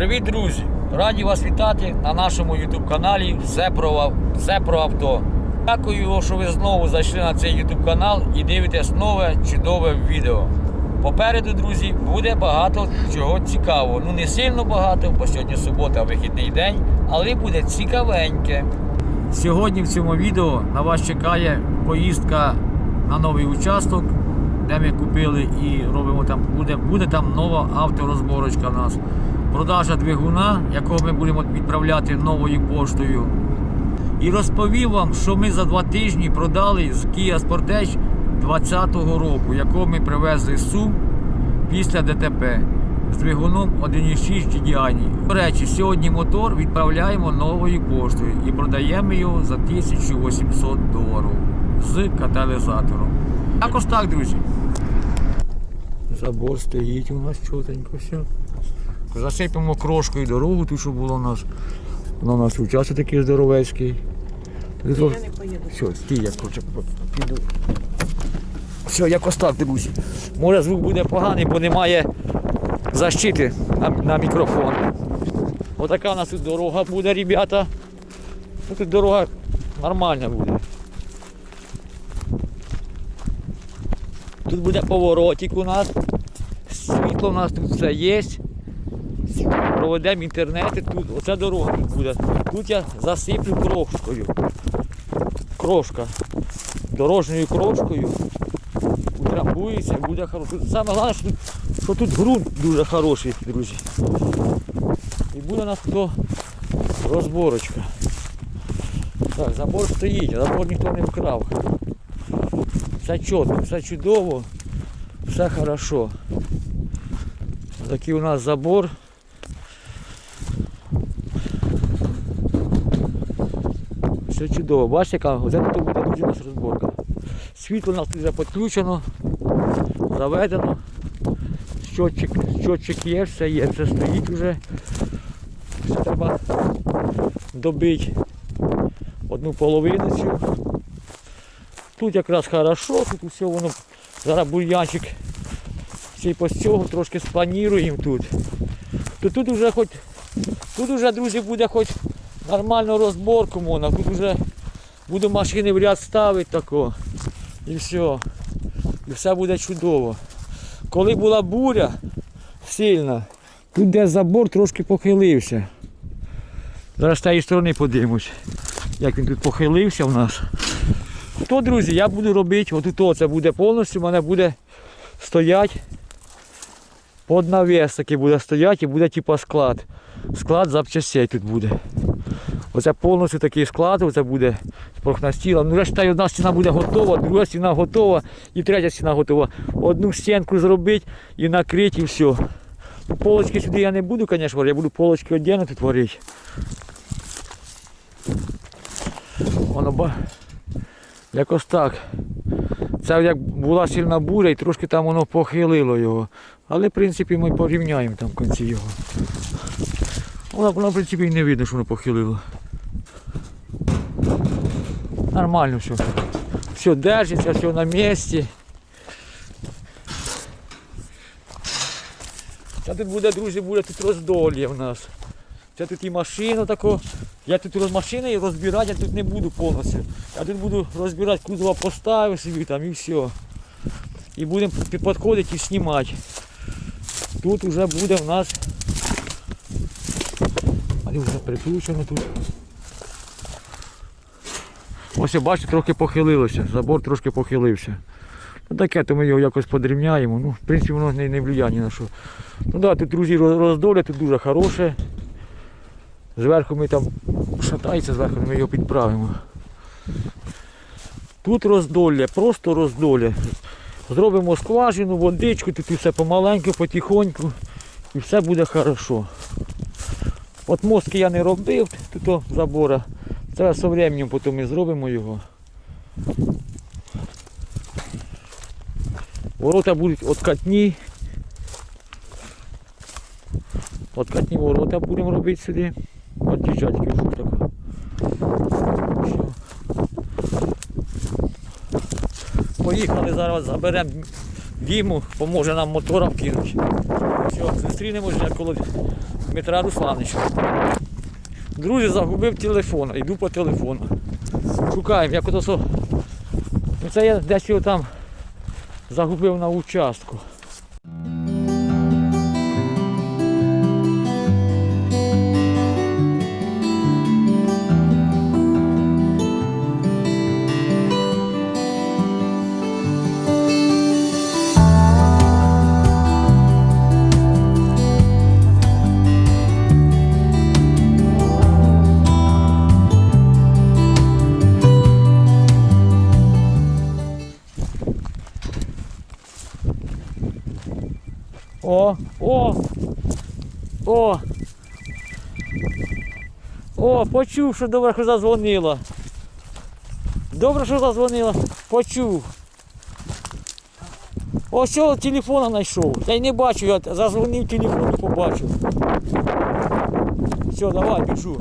Привіт, друзі! Раді вас вітати на нашому YouTube каналі Все про, Все про авто. Дякую, що ви знову зайшли на цей YouTube канал і дивитесь нове чудове відео. Попереду, друзі, буде багато чого цікавого. Ну не сильно багато, бо сьогодні субота, вихідний день, але буде цікавеньке. Сьогодні в цьому відео на вас чекає поїздка на новий участок, де ми купили і робимо там, буде, буде там нова авторозборочка в нас. Продажа двигуна, якого ми будемо відправляти новою поштою. І розповів вам, що ми за два тижні продали з Kia Sportage 20-го року, якого ми привезли з Сум після ДТП з двигуном 1.6 GDI. До речі, сьогодні мотор відправляємо новою поштою і продаємо його за 1800 доларів з каталізатором. Якось так, друзі. Забор стоїть у нас чотенько все. Засипемо крошкою дорогу, ту, що було у нас. Вона у нас участок такий здоровецький. Я не поїду. Все, стій, я коротше піду. Все, якось так, друзі. Може звук буде поганий, бо немає защити на, на мікрофон. Отака у нас тут дорога буде, ребята. Тут дорога нормальна буде. Тут буде поворотик у нас. Світло у нас тут все є. Проведемо інтернет тут. Оце дорога буде. Тут я засиплю крошкою. Крошка. Дорожньою крошкою. Утрамбується і буде хорошо. Саме головне, що тут, що тут ґрунт дуже хороший, друзі. І буде у нас тут розборочка. Так, забор стоїть, забор ніхто не вкрав. Все чітко, все чудово, все хорошо. Такий у нас забор. Все чудово. Бачите, яка оце тут буде дуже нас розборка. Світло у нас вже підключено, заведено. Щотчик, щотчик є, все є, все стоїть вже. Все треба добити одну половину. Тут якраз хорошо, тут усе воно, зараз бур'янчик цей по трошки спланіруємо тут. То тут вже хоч, тут вже, друзі, буде хоч нормальну розборку можна, тут вже буду машини в ряд ставити тако. І все. І все буде чудово. Коли була буря сильна, тут де забор трошки похилився. Зараз з тієї сторони подивимось, як він тут похилився в нас. То, друзі, я буду робити, отут це буде повністю, в мене буде стоять під навіс такий буде стояти і буде типу склад. Склад запчастей тут буде. Оце повністю такий склад, оце буде прохнастіла. Ну, решта одна стіна буде готова, друга стіна готова і третя стіна готова. Одну стінку зробити і накрити і все. Ну, Полочки сюди я не буду, звісно, варити, я буду полочки віддільно тут варити. Воно ба. Якось так. Це як була сильна буря і трошки там воно похилило його. Але в принципі ми порівняємо там в кінці його. Воно в принципі і не видно, що воно похилило. Нормально все. Все держиться, все на місці. Це тут буде, друзі, буде тут роздолля в нас. Це тут і машину таку. Я тут роз машини розбирати я тут не буду повністю. Я тут буду розбирати кузова поставив собі там і все. І будемо підходити і знімати. Тут вже буде в нас. Але вже прикручено тут. Ось я бачу, трохи похилилося. Забор трошки похилився. Ну таке, то ми його якось подрівняємо. Ну, в принципі, воно не, не влияє ні на що. Ну да, тут, друзі, роз- роздоля тут дуже хороше. Зверху ми там шатається, зверху ми його підправимо. Тут роздолля, просто роздолля. Зробимо скважину, водичку, тут все помаленьку, потихоньку і все буде хорошо. От мостки я не робив, тут забора. Це з часом потім ми зробимо його. Ворота будуть откатні. Откатні ворота будемо робити сюди. От дівчатки вже так. Поїхали зараз, заберемо Діму, поможе нам мотора вкинути. Все, зустрінемося, коли Дмитра Руслановича. Друзі, загубив телефон, йду по телефону. Шукаємо, як ото. Це я десь його там загубив на участку. Почув, що добре, що зазвонила. Добре, що зазвонила. Почув. Ось цього телефона знайшов. Я й не бачу, я зазвонив телефон і побачив. Все, давай, біжу.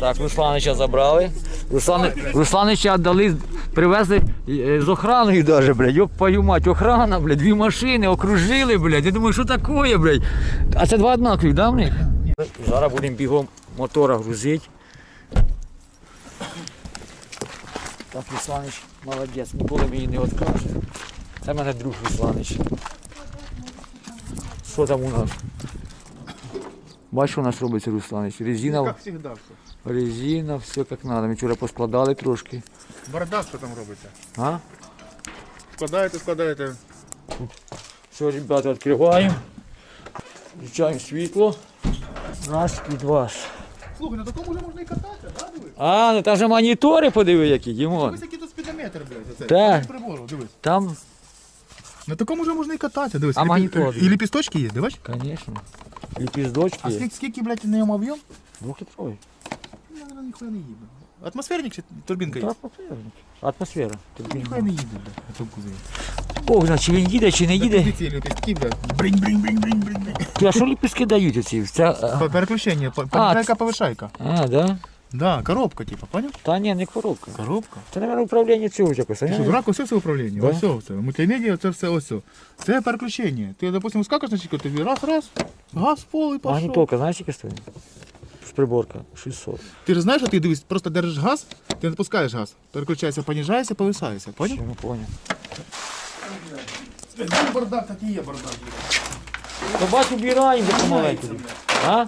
Так, Русланича забрали. Руслани... Русланича віддали, привезли е, з охраною даже, блядь. Йоп, твою мать, охрана, блядь, дві машини окружили, блядь. Я думаю, що таке, блядь. А це два однакові, да, в них? Зараз будемо бігом мотора грузити. Так, Русланич молодець, ніколи мені не відкаже. Це в мене друг Русланич. Що там у нас? Бачиш, що у нас робиться, Русланич? Резина, Как всегда все. резина, все як треба. Ми вчора поскладали трошки. Бардак, що там робиться. А? Складаєте, складаєте. Все, ребята, відкриваємо. Включаємо світло. Раз і два. Слухай, на такому вже можна і кататися, да, дивись? А, ну там же монітори подиви які, Дімон. Дивись, який тут спідометр, блядь, оце. Так. Прибору, дивись. Там, На такому вже можна і кататися, дивись. А І ліпі- монітор? І ліпісточки є, дивиш? звісно. А Ліпіздочки. скільки, скільки блядь, на ньому об'єм? Двохлітровий. Ну, наверное, ніхуя не їде. Атмосферник чи турбінка є? Атмосфера. Тут Ніхуя не їде, блядь, на тому кузові. Бог знає, чи він їде, чи не їде. Блядь. Бринь, бринь, бринь, бринь, бринь. бринь. А що ліпістки дають оці? Це, а, Переключення, А, повишайка. а, да? Да, коробка, типа, понял? Та ні, не коробка. Коробка. Це, мабуть, управління цього якось. Ти що, дурак, усе все управління, Да. ось все, все. Мультимедіа, це все ось все. Це переключення. Ти, допустим, скакаш на чеку, тобі раз, раз, газ в пол і пішов. Магнітолка, знаєш, яка стоїть? Приборка 600. Ти ж знаєш, що ти дивись, просто держиш газ, ти не пускаєш газ. Переключається, понижається, повисається. Понял? Все, ну, понял. Бардак такий є бардак. То бачу, убираємо помаленьку. А?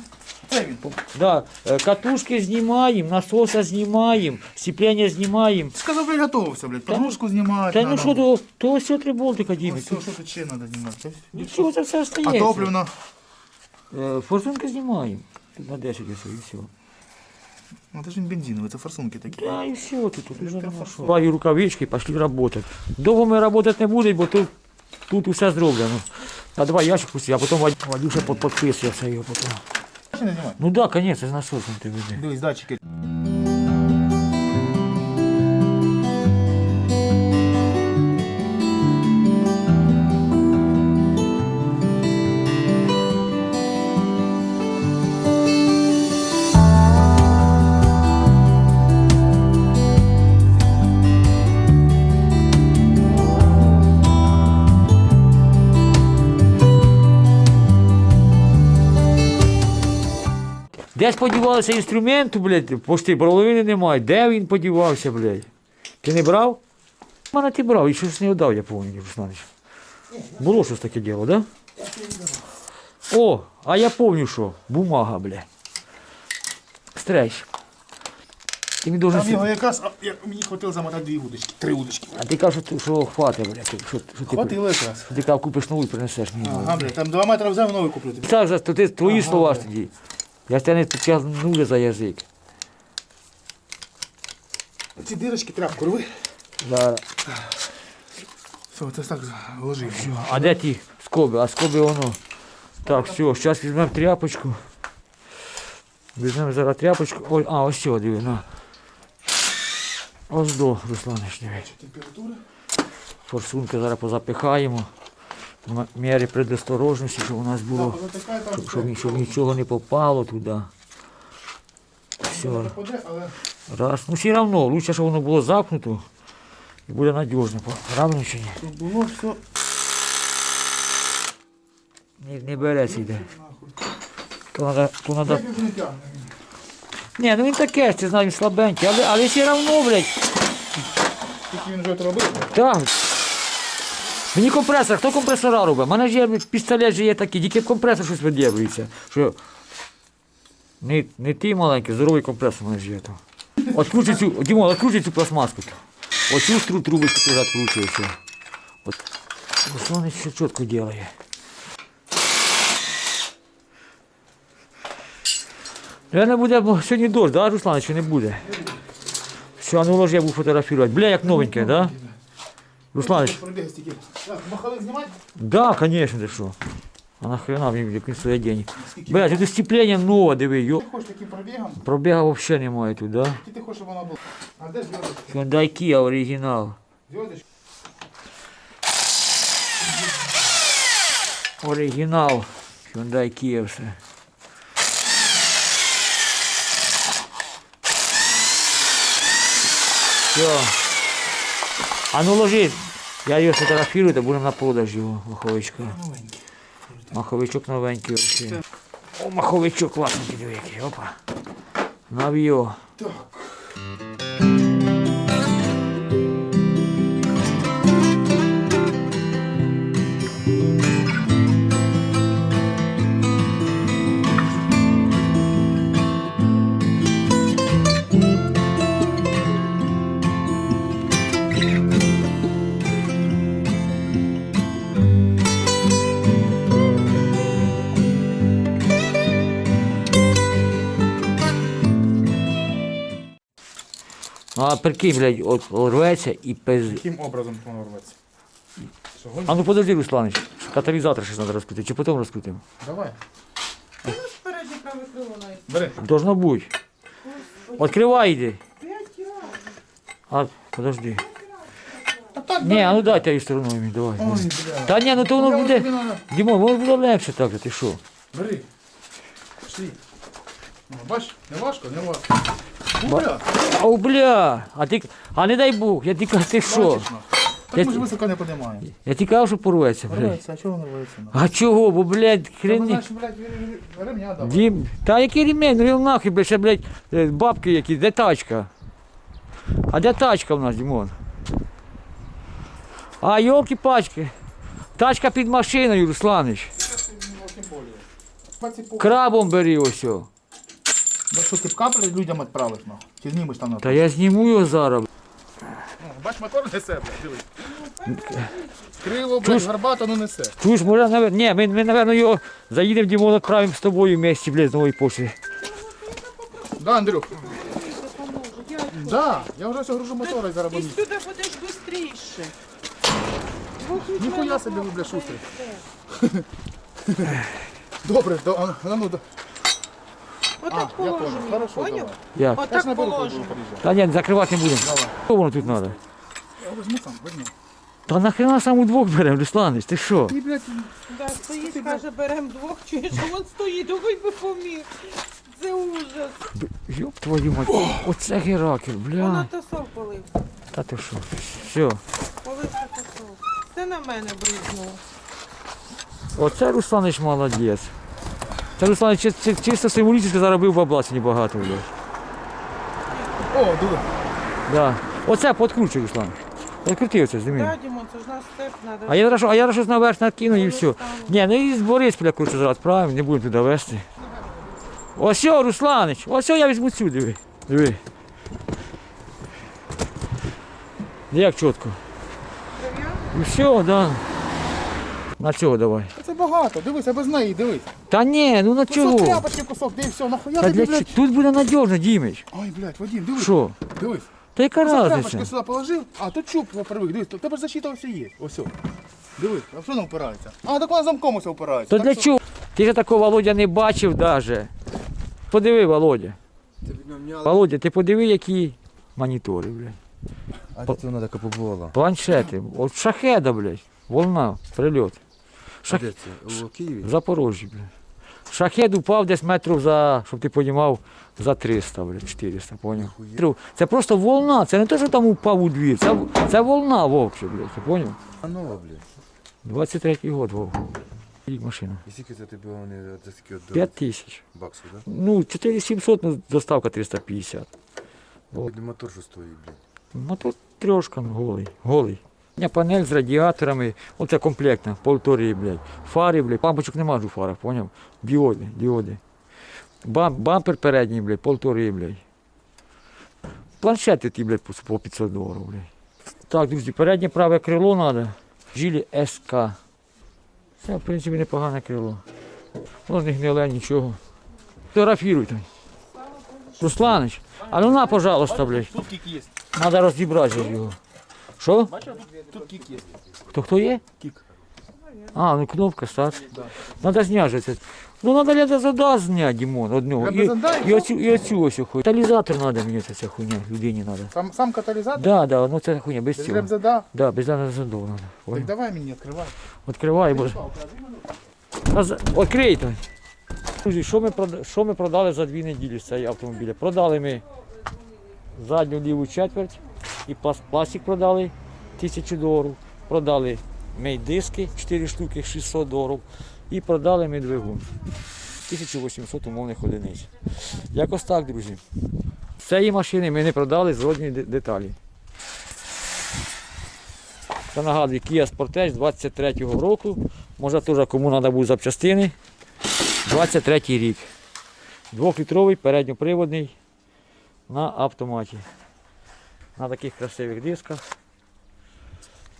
Це він. Да. е, Катушки знімаємо, насоса знімаємо, сцеплення знімаємо. Сказав, блядь, готовився, блядь. Подушку знімати. Та ну надо. що, то, то ось три болтика. Ось все, що тут ще треба знімати. Нічого, це все А остається. топливно. Е, Форсунки знімаємо. Тут на 10 ось і все. Ну це ж він бензиновий, це форсунки такі. Да, і все, тут, тут уже нема що. Баю рукавички, пішли працювати. Довго ми працювати не будемо, бо тут, тут усе зроблено. А давай ящик пусти, а потім Вадюша підписує все його потім. Ну так, да, звісно, з насосом ти веди. Дивись, датчики. Десь подівалися інструменти, блядь, почти половини немає. Де він подівався, блядь? Ти не брав? Мене ти брав, і щось не віддав, я пам'ятаю, Русланович. Було щось таке діло, да? О, а я пам'ятаю, що бумага, блядь. Стрейч. Ти мені должен... Там його якраз, а, я- мені хватило замотати дві удочки, три удочки. А ти кажеш, що, що хватить, блядь, що, що, ти, Хватило якраз. ти казав, купиш нову і принесеш мені. Ага, блядь, там два метри взяв, новий куплю тобі. Так, за- то ти твої Ага, слова ж тоді. Я тебе не тягнули за язик. Ці дирочки тряпку рви. Зараз. Все, це так ложи. А де ті скоби? А скоби воно. Так, все, зараз візьмемо тряпочку. Візьмемо зараз тряпочку. Ой, а, ось сюди, диви, на. Ось до, Русланиш, диви. Температура. Форсунки зараз позапихаємо. Міри предосторожності, щоб у нас було, щоб, щоб, щоб нічого не попало туди. Все, раз. Ну все одно, лучше, щоб воно було запнуто і буде надіжно. Правильно чи ні? щоб було все Не, не береться йде. То надо, то надо... Не? Ні, ну він таке ж, ти знаєш, слабенький, але, але все равно, блядь, Тільки він вже робив. так. Мені компресор, хто компресора робить? У мене ж є пістолет же є такий, тільки компресор щось видєбується. Що... Не, не ти маленький, здоровий компресор у мене ж є там. Цю, Дімон, откручуй цю пластмаску. Оцю стру трубочку теж откручує все. От. Руслан все чітко делає. Наверное, буде сьогодні дощ, да, Руслан, чи не буде? Все, ну ложи, я буду фотографувати. Бля, як новеньке, да? Руслан, Пробіг стільки. Так, махали знімати? Да, конечно, ты что? А нахрена мне як він стоять денег? Блядь, тут сцепление нове, диви, йо. Ти хочеш таким пробігом? Пробіга вообще немає тут, да? Чи ти хочеш, щоб вона була? А де зв'язочка? Hyundai Kia оригінал. Зв'язочка? Оригінал. Hyundai Kia все. Все. А ну ложи. Я його сфотографірую, та будемо на продаж його, маховичка. Маховичок новенький вообще. О, маховичок класненький, який. Опа. Нав'йо. Так. А прикинь, блядь, от рветься і пиз... Яким образом воно рветься? Що. А ну подожди, Русланич, каталізатор ще треба розкрутити, чи потім розкрутимо? Давай. Ну, спереді праве крило навіть. Бери. Должно бути. Відкривай. П'ять разів. А, подожди. А так, Ні, а ну дайте її стороною мені, давай. Ой, бля. Та ні, ну то Я воно буде. надо. Дімон, воно буде легше так, ти що? Бери. Пішли. Ну, Бач, не важко, не важко. Бля, Ау, бля, а ти, а не дай Бог, я тільки, ти що? бачиш. Я Так ми ж високо не піднімаємо. Я тільки кажу, що порветься, блядь. Рветься, а чого воно рветься? А чого, бо, блядь, Та ну, хрені. знаєш, блядь, ре- ре- ремня давай. Дім, та який ремень, ну нахуй, блядь, ще, блядь, е, бабки які, де тачка? А де тачка в нас, Дімон? А, йолки пачки. Тачка під машиною, Русланич. Крабом бери ось. о. Ну що, ти б капель людям відправиш, ну? Чи знімеш там на Та я зніму його зараз. Ну, Бач, мотор несе, блядь, дивись. Криво, блядь, гарбата, ну несе. Чуєш, може, навер... Ні, ми, ми, напевно, його заїдемо, Дімон, відправимо з тобою вместе, блядь, з нової пошти. Да, Андрюх? Да, я вже все гружу мотора і зараз Ти сюди будеш швидше. Ніхуя собі ви, бля, шустрий. Добре, до, а, а ну, до. А, Отак я понял, хорошо, Поняв? Як? Отак наберу, коли буду положено. Та ні, закривати не будемо. Давай. Що воно тут треба? Я возьму сам, возьму. Та нахрена сам удвох беремо, Русланич, ти що? Ти, блядь, Да, стоїть, каже, беремо двох, чуєш, а він стоїть, ой би поміг. Це ужас. Йоп твою мать, оце Геракл, Вона бля. тосов полив. Та ти що? Все. Полився тосов. Це на мене бризнуло. Оце Русланич молодець. Це чи- чисто символічно заробив бабла сьогодні багато, блядь. О, диви. Да. Оце подкручуй, Руслан. Подкрути оце, зніми. Да, Дімон, це ж нас степ треба. А я зараз, а я зараз щось наверх накину і все. Ні, ну і з Борисполя круче зараз, правильно, не будемо туди вести. Ось, о, Русланич, ось о, я візьму цю, диви. Диви. Як чітко. І все, да. На цього давай. Це багато, дивись, а без неї, дивись. Та ні, ну на Кусок чого? тряпочки, кусок, де і все, нахуя Та тобі, для блядь. чого? Тут буде надіжно, Дімич. Ой, блядь, Вадим, дивись. Що? Дивись. Та яка Кусок тряпочки разниця? сюди положив, а тут чуб привик, дивись, у тебе защита все є, ось. о. Дивись, а що вона впирається? А, так вона замком ось впирається. То Так для що- чого? Ти ж такого Володя не бачив даже. Подиви, Володя. Володя, ти подиви, які монітори, блядь. А це вона така побувала? Планшети. От шахеда, блядь. Волна, прильот. Шах... де це? У Києві? В Запорожжі, блядь. Шахед упав десь метрів за, щоб ти понімав, за 300, блядь, 400, поняв? Це просто волна, це не те, що там упав у двір, це, це волна вовче, блядь, ти поняв? А нова, блядь. 23-й год, вов. Рік машина. І скільки це тобі вони за скільки от 5 тисяч. баксів, да? Ну, 4700, ну, доставка 350. От. Мотор що стоїть, блядь. Мотор трьошка ну, голий, голий. У панель з радіаторами, оце комплектна, полтори, блядь. Фари, блядь, лампочок нема у фарах, поняв? Діоди, діоди. Бам, бампер передній, блядь, полтори, блядь. Планшети ті, блядь, по- по 500 доларів, блядь. Так, друзі, переднє праве крило треба. Жилі СК. Це, в принципі, непогане крило. Воно не гниле, нічого. Фотографіруйте. Русланич, а ну на, пожалуйста, блядь. Надо розібрати його. Що? Тут, кік є. То хто є? Кік. А, ну кнопка старт. Надо зняти це. Ну надо ляда зада зняти, Дімон, одного. І, і оцю, і оцю ось хуй. Каталізатор треба мені ця хуйня, людині треба. Сам, сам каталізатор? Да, да, ну це хуйня, без Без цього. ребзада? Да, без ляда заду. Так давай мені відкривай. Відкривай, бо. Відкрий той. Друзі, що ми, прода- що ми продали за дві неділі з цього автомобіля? Продали ми задню ліву четверть і пласт- пластик продали тисячу доларів. Продали ми диски 4 штуки 600 доларів. І продали ми двигун 1800 умовних одиниць. Якось так, друзі. Цієї машини ми не продали жодні деталі. Це нагадую, Kia Sportage 23-го року. Може теж кому треба буде запчастини. 23-й рік. Двохлітровий передньоприводний на автоматі. На таких красивих дисках.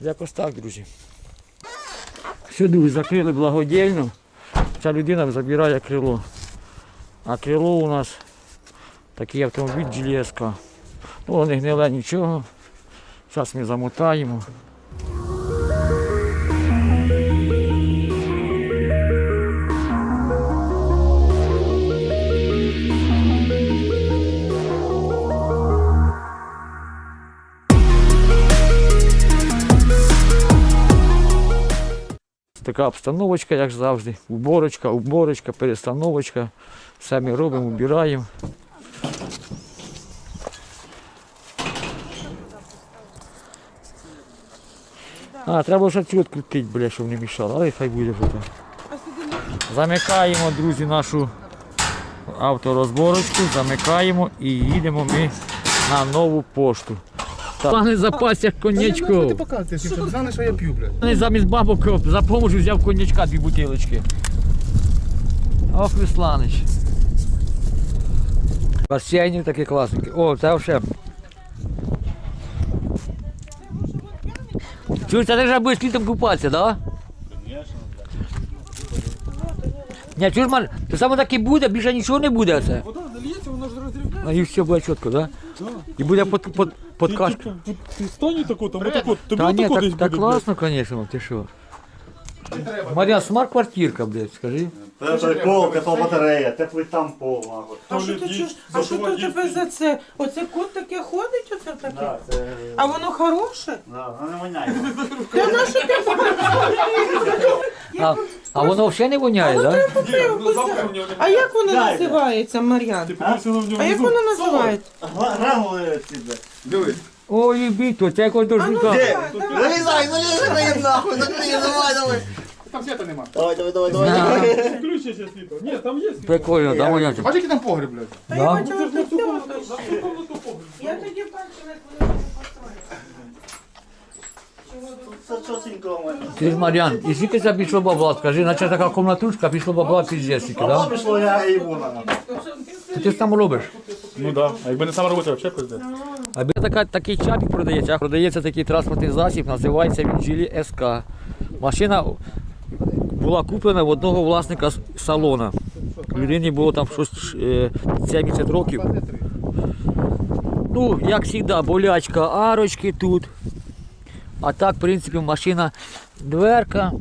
Якось так, друзі. Сюди закрили благодійно. Ця людина забирає крило. А крило у нас такий автомобіль GLSK. Ну, не гниле нічого. Зараз ми замотаємо. Така обстановочка, як завжди. Уборочка, уборочка, перестановочка. Ми робимо, убираємо. А, треба вже цю відкрутити, бля, щоб не мішало, але хай буде вже не Замикаємо, друзі, нашу авторозборочку, замикаємо і їдемо ми на нову пошту. Пане запас як Ти конячков. показуєш, щоб знали, що я п'ю, блядь. Вони замість бабок за поможу взяв конячка дві бутилочки. Ох, Вісланич. Басейнів такі класненькі. О, це вже. Чуєш, а ти вже будеш літом купатися, так? Да? Ні, чуєш, то саме так і буде, більше нічого не буде це. Вода дольється, воно ж розрівняє. А і все буде чітко, так? Да? І буде под, під каш... Ти, ти, ти стань тако, там отако, тобі Та ні, отако десь так, так буде. класно, звісно, ти що. Мар'ян, смарт-квартирка, блядь, скажи. Це пол, тепла батарея, теплий там пол, мабуть. А що ти чуєш? А що то тебе за це? Оце кот таке ходить, оце таке? Да, це, А воно хороше? да, воно не воняє. Та на що ти А, а воно взагалі не воняє, так? Да? А як воно Дайте. називається, Мар'ян? А як воно називається? Гранули ці, бля. Дивись. Ой, любіть, то це якось до ну жука. давай, давай. Залізай, залізай, нахуй, закриєм, давай, давай. Там світа нема. Давай, давай, давай, давай. На, Включися світло. Ні, там є світло. Прикольно, да, моя? Бачиш, який там погріб, блядь? Та я Да? бачила, що цю комнату, там на комнату. Я тоді бачила, як вони мене. Ти ж Мар'ян, і скільки це пішло бабла, скажи, наче така комнатушка, пішло бабла піздець, скільки, Бабло да? пішло, я і вона. Що ти ж там робиш? Ну да, а якби не сама робота, взагалі пизде. А біля така, такий чапік продається, продається такий транспортний засіб, називається він Geely SK. Машина була куплена в одного власника салона. Людині було там щось е, 70 років. Ну, як завжди, болячка, арочки тут. А так, в принципі, машина дверка,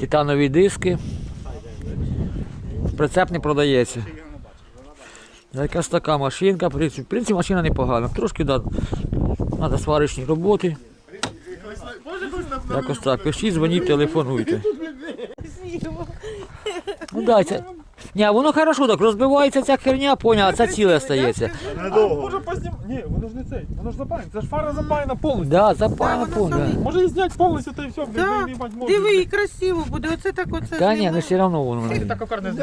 титанові диски. Прицеп не продається. Якась така машинка, в принципі, в принципі машина непогана. Трошки да, треба сварочні роботи. Якось так. Пишіть, дзвоніть, телефонуйте. Ну дайте. Ні, воно хорошо так розбивається ця херня, поняв, а це ціле стається. Недовго. Може познім... Ні, Ні, воно ж не цей, воно ж запаяне. Це ж фара запаяна повністю. Да, запаяно Да, воно да. Може і зняти повністю та й все, блядь, Да. ви їбать. Диви, і красиво буде. Оце так оце. Та ні, ну все одно воно. Ти так окар знімеш.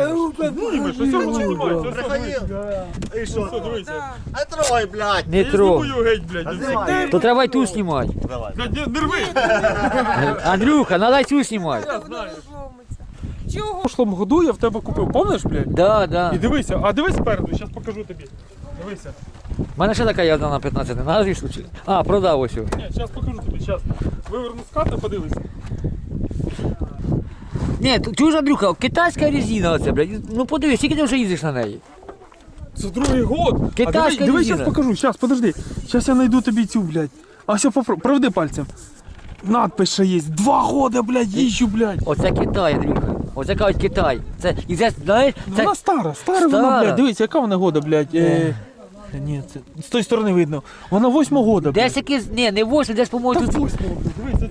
Знімеш, ось воно знімається. ось воно. І що? Дивися. Да. А трой, блядь. Не Я трогай. знімаю геть, блядь. Знімай. То треба й ту знімати. Давай. Блядь, не, не рви. Андрюха, надо й ту знімати. Воно розломиться. Чого? В прошлому году я в тебе купив, помниш, блядь? Да, да. І дивися, а дивись спереду, зараз покажу тобі. Дивися. У мене ще така є одна на 15, не надо чи? А, продав ось. його. Ні, зараз покажу тобі, зараз. Виверну з хати, подивися. Ні, ти чуєш, Андрюха, китайська резина оце, блядь. Ну подивись, скільки ти вже їздиш на неї? Це другий год. Китайська а диви, диви, резина. зараз покажу, зараз, подожди. Зараз я знайду тобі цю, блядь. А все, попробуй, проведи пальцем. Надпись ще є. Два года, блядь, їжджу, блядь. Оце Китай, Андрюха. Оце кажуть Китай. Це, і це, знаєш, це, Вона стара, стара, вона, Стара. блядь. Дивись, яка вона года, блядь. Е... Ні, це з тої сторони видно. Вона восьмого года, блядь. десь якийсь, ні, не 8, десь, Та по-моєму, тут восьмого, блядь. Дивись.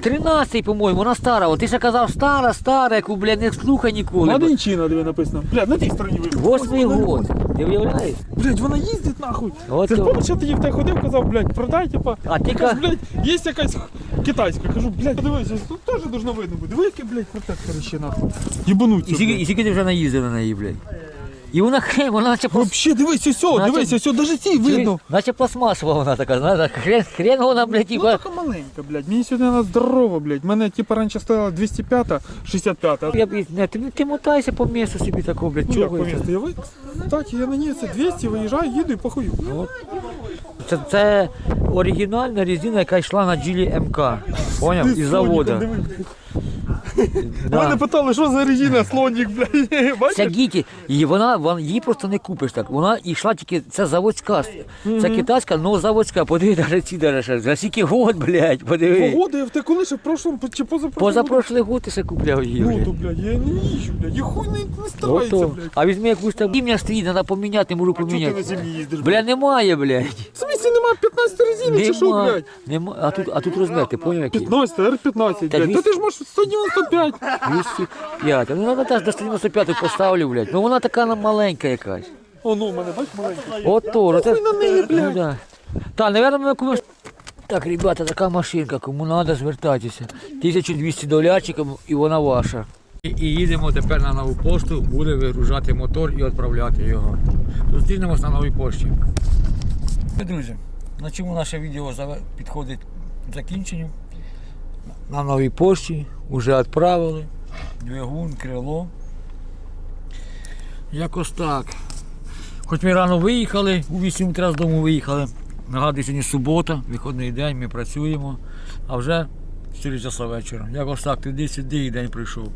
13, по-моєму, вона стара. От ти ще казав стара, стара, яку, блядь, не слухай ніколи. Мадинчина, диви написано. Блядь, на тій стороні видно. Восьмий год. Ти уявляєш? Блядь, вона їздить нахуй. От Це ж помниш, я тоді в те ходив, казав, блядь, продай, типа. А ти Кажу, ка... блядь, є якась китайська. Кажу, блядь, подивися, тут теж должно видно бути. Диви, які, блядь, протектори ще нахуй. І скільки, блядь. і скільки ти вже наїздив на неї, блядь? І вона хрен, вона наче плас... Вообще, дивись, ось, о, Наче- дивись, ось, о, даже ці видно. Наче пластмасова вона така, знаєш, хрен, хрен вона, блядь, Ну типа... така маленька, блядь. Мені сьогодні вона здорова, блядь. Мене типа раніше стояла 205, 65. Я б, не, ти, ти мотайся по місту собі такого, блядь, Ну як чого це? Я ви... Так, я на ній це 200, виїжджаю, їду і похую. Це, це оригінальна резина, яка йшла на джилі МК. Поняв? Із заводу. Мене Да. питали, що за резина, слонік, блядь. Ця Бачиш? гіті, її, вона, вона, її просто не купиш так. Вона йшла тільки, це заводська. Це китайська, але заводська. Подиви, навіть ці даже. За скільки год, блядь, подиви. В те коли ще в прошлому чи позапрошлому. Позапрошлий год ти ще купляв її, Ну, то, блядь, я не їжджу, блядь. Я хуй не, не старається, Ото. блядь. А візьми якусь там ім'я стоїть, треба поміняти, можу Чого ти на поміняти. зимі їздиш? Бля, немає, блядь. В смысле немає 15 резини, чи що, Нема, блядь? нема. А тут, а тут розмір, ти поняв який? 15, R15, Та блядь. Та ти ж можеш 195. 205. Ну вона теж до 195 поставлю, блядь. Ну вона така маленька якась. О, ну, у мене, бач, маленький. Ото, ну це... на неї, Ну, да. Та, наверное, ми комусь... Так, ребята, така машинка, кому треба, звертайтеся. 1200 долярчиків і вона ваша. І, і їдемо тепер на нову пошту, буде вигружати мотор і відправляти його. Зустрінемось на новій пошті. Друзі, на чому наше відео підходить к закінченню. На новій пошті вже відправили. Двигун, крило. Якось так. Хоч ми рано виїхали, у 8 утра з дому виїхали. Нагадую, сьогодні субота, виходний день, ми працюємо, а вже 4 часа вечора. Якось так, туди-сюди і день прийшов.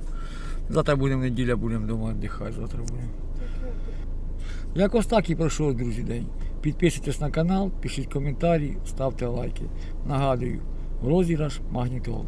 Завтра будемо неділя, будемо вдома віддихати, завтра будемо. Якось так і пройшов, друзі, день. Підписуйтесь на канал, пишіть коментарі, ставте лайки. Нагадую, розіграш магнітол.